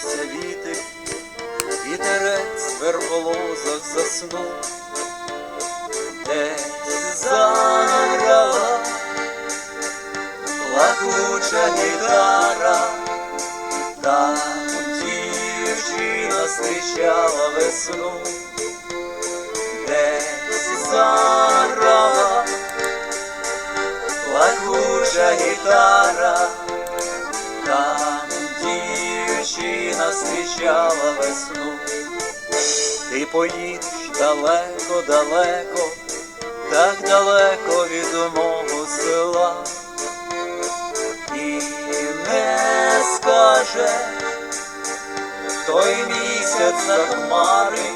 з'явився вітер, вітерець верболоза заснув, десь заграла плакуча гітара, та дівчина зустрічала весну. Зустрічала весну. Ти поїдеш далеко, далеко, так далеко від мого села, і не скаже той місяць за хмари,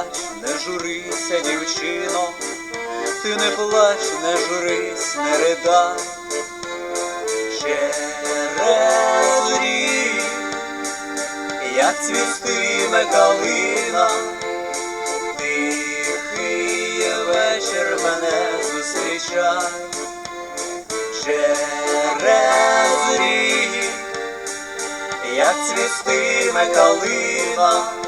плач, не журися, дівчино, ти не плач, не журись, не ридай. Через рік, як цвістиме калина, тихий вечір мене зустрічай. Через рік, як цвістиме калина,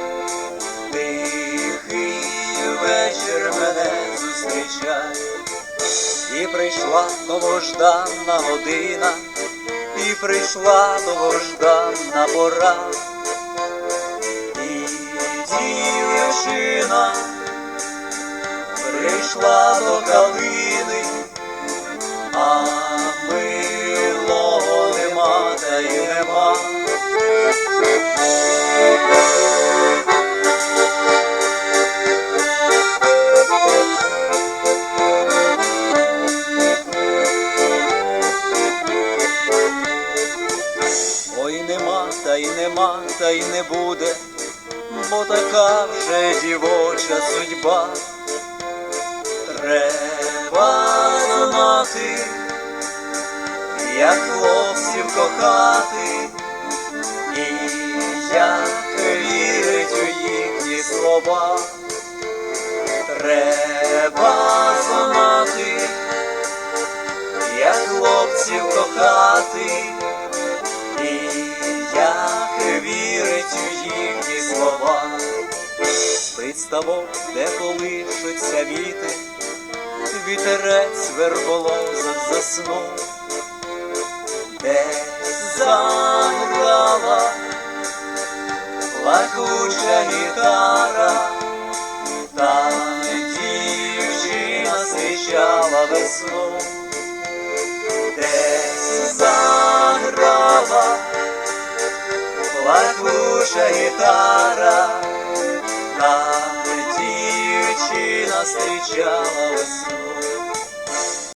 вечір мене зустрічає, і прийшла довгожданна година, і прийшла довгожданна пора, і дівчина прийшла до калини, та й нема, та й не буде, бо така вже дівоча судьба. Треба знати, як хлопців кохати, і як вірить у їхні слова. Треба спить ставок, де колишуться віти, вітерець верболозах заснув, де заграла плакуча гітара, там дівчина зустрічала весну. Десь заграла плакуча гітара, дівчина весну.